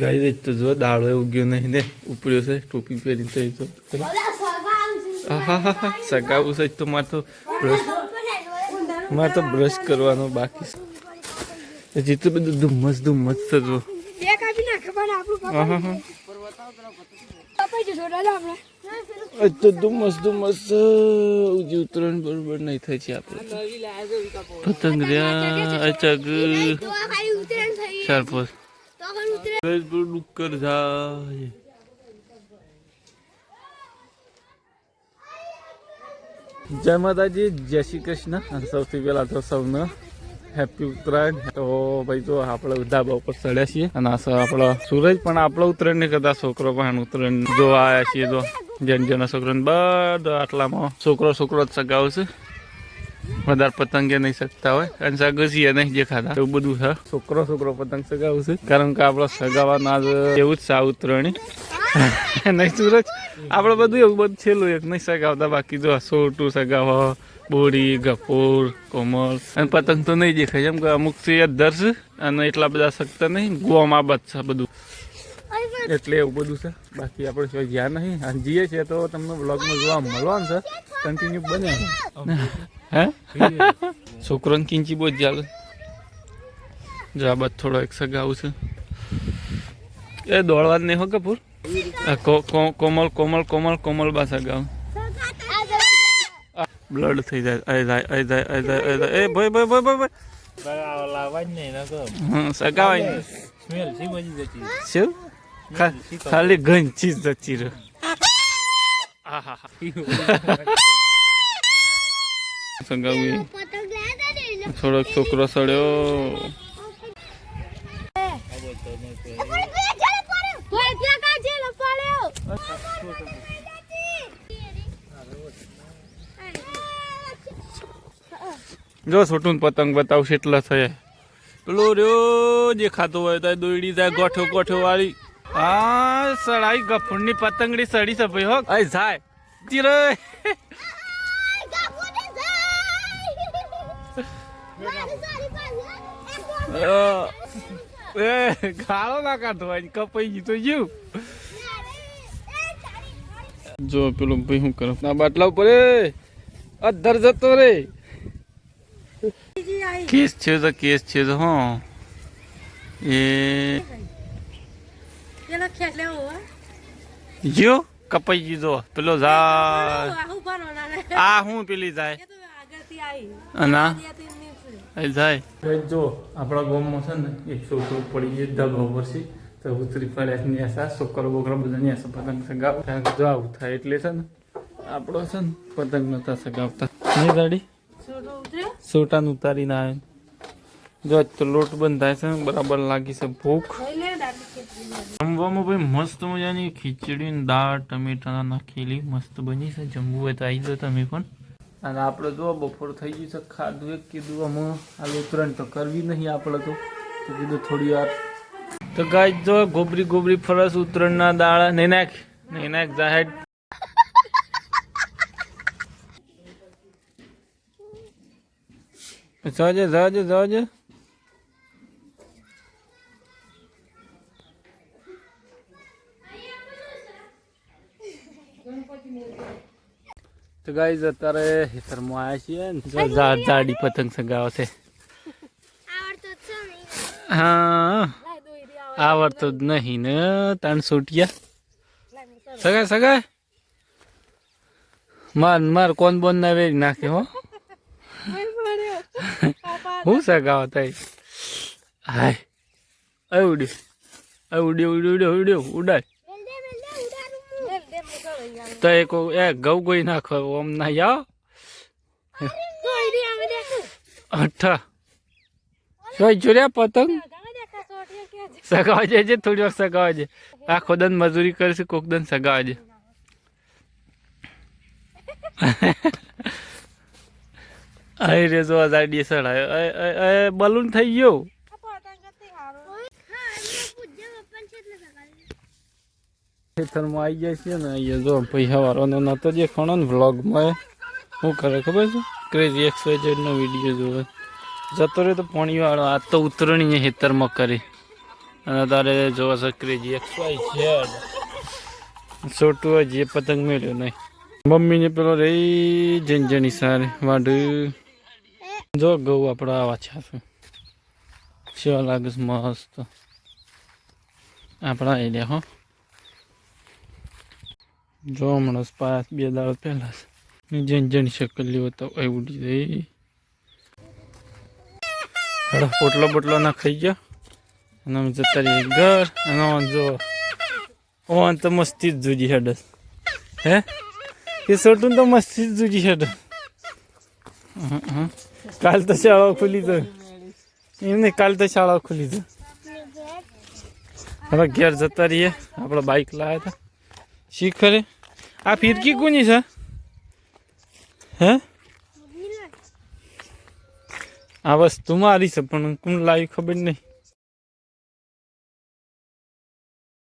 ગાઈ તો જો દાળો ઉગ્યો નહીં ને. ઉપડ્યો છે ટોપી પહેરી તો એ તો. સગાવું છે તો મારે તો બ્રશ મારે તો બ્રશ કરવાનો બાકી છે. હજી તો બધું ધુમ્મસ ધુમ્મસ છે જો. તો ધુમ્મસ ધુમ્મસ ઉજી ઉતરણ બરોબર નહીં થઈ છે આપણે. પતંગ રહ્યા અચગ તો ઉતરણ ડુક્કર જાય. જય માતાજી, જય શ્રી કૃષ્ણ. સૌથી પહેલા તો સૌને હેપી ઉત્તરાયણ. તો ભાઈ જો આપણે ધાબા ઉપર ચડ્યા છીએ અને આપણો સૂરજ પણ આપણો ઉત્તરાયણ નહીં કદાચ છોકરો પણ ઉત્તરાયણ જોવા આવ્યા છીએ જો. જેન જેના છોકરાને બધા આટલામાં છોકરો છોકરો જ સગાવશે વધારે પતંગે નહીં શકતા હોય. અને સગસીએ નહીં દેખાતા એવું બધું છે. છોકરો છોકરો પતંગ સગાવશે કારણ કે આપણો સગાવાના એવું જ ઉત્તરાયણી નહીં સુરજ? આપણે બધું એવું બધું છેલ્લું એક નહીં સગાવતા. બાકી જો સોટું સગાવો બોડી ગફોર કોમળ. અને પતંગ તો નહીં દેખાય. જેમ કે અમુક છે જ ધરશે અને એટલા બધા શકતા નહીં. ગોવામાં બચ છે બધું. એટલે એવું બધું છે. બાકી આપણે કોઈ જ્યાં નહીં. અને જઈએ છીએ તો તમને બ્લોગમાં જોવા મળવાનું છે. કન્ટિન્યુ બને. હે? છોકરોને કિંચી બહુ જ ચાલે. જો આ બાદ થોડો એક સગાવું છે. એ દોડવા જ નહીં હો કપૂર. આ કો- કો- કોમલ કોમલ કોમલ કોમલ બા સગાવું બ્લડ થઈ જાય અય જાય અય જાય અય જાય અય જાય. એ ભાઈ ભાઈ ભાઈ ભાઈ ખાલી ઘંચી ચીજ જતી રહ્યો આહાહા. સગાવું થોડોક છોકરો સડ્યો. જો છોટું પતંગ બતાવશે એટલા થયા. પેલો રહ્યો જે ખાતો હોય તો દોડી જાય ગોઠો ગોઠો વાળી. હા સડાઈ ગફુરની પતંગડી સડી છે ભાઈ હો. જાય. જીરે એ ગાળો ના કાઢો આજ કપાઈ ગઈ તો જીવ. જો પેલું ભાઈ હું કરો? ના બાટલા ઉપર અધર જતો રે. કેસ છે તો કેસ છે તો હા. એ. જો કપાઈ ગયો પેલો ને. આ હું પેલી જાય? એ જાય. જો આપણા ગામમાં છે ને એક છોકરો પડી ગયો ધાબા પરથી તો ઉતરી પડ્યા ને આશા છોકરો બોકરો બધા ને આશા પતંગ સગાવ કારણ કે જો આવું થાય એટલે છે ને આપણો છે ને પતંગ નતા સગાવતા. નહીં ગાડી છોટો ઉતારી ના ઉતારીને આવે જો તો લોટ બંધ થાય છે બરાબર લાગી છે ભૂખ. જમવામાં ભાઈ મસ્ત મજાની ખીચડી દાળ ટમેટા નાખેલી મસ્ત બની છે. જમવું હોય તો આવી જાઓ તમે પણ. અને આપણે જો બપોર થઈ ગયું છે ખાધું એક, કીધું અમે આ ઉતરાયણ તો કરવી નહીં આપણે તો. કીધું થોડી વાર. તો ગાય જો ગોબરી ગોબરી ફરસ ઉતરાયણના દાળ નહીં નાખ નહીં નાખ જાહેર જવાજે જવાજે જવાજે તો ગાઈઝ અત્યારે હેતરમાં આવ્યા છીએ ને જાડી પતંગ સગાવે છે આવડતો જ છે નહીં. હા. આવડતો જ નહીં. ને તાણ કરું. સગાય સગાય. માર માર કોણ બોન ના વેરી નાખે હો. હું સગાવ થાય હાય. આવડ્યું આવડ્યું ઉડ્યું ઉડ્યું ઉડાય. તો એક એ ગૌ ગોઈ નાખો, ઓમ ના, યા. અઠા. જોઈ જોડ્યા પતંગ? સગાવજે છે. થોડી વાર સગાવજે. જાય આખો દન મજૂરી કરશે કોક દન સગાવજે. અરે રે, જો આજાડી આવ્યો બલૂન થઈ ગયો આ પતંગ જ તે હારો. હા, એટલે પૂછજે પપ્પાને છે એટલે સગાડી. ખેતરમાં આવી જાય છે ને અહીંયા જો પૈસા હવારોનો નતો જે ખણો ને વ્લોગમાં શું કરે ખબર છે? ક્રેઝી એક્સવાઇઝેડ નો વીડિયો જોવે. જતો રહ્યો તો પાણી વાળો આ તો ઉતરણી ખેતરમાં કરી. અને તારે જોવા છે ક્રેજી એક્સ વાય ઝેડ છોટું જે પતંગ મેળ્યો નહીં. મમ્મીને પેલો રહી જંજણી સારે વાડ જો ગૌ આપણા આવા છે શું લાગે મસ્ત. આપણા એરિયા હો. જો હમણાં પાંચ, બે દાડો પહેલા જંજણી શકલ્યો તો એ ઉડી ગઈ. હડો પોટલો બોટલો ના ખાઈ ગયો. અને અમે જતા રહીએ ઘર. અને ઓન જો, ઓન તો મસ્તી જ જુજી હેડ. હે? એ સોટું તો મસ્તી જ જુજી હેડ. કાલ તો શાળા ખુલી તો એમને કાલ તો શાળા ખુલી તો હવે ઘેર જતા રહીએ. આપણે બાઇક લાવ્યા હતા. શીખરે. આ ફિરકી કોની છે? હે? આ વસ્તુ મારી છે પણ કોણ લાવી ખબર નહીં.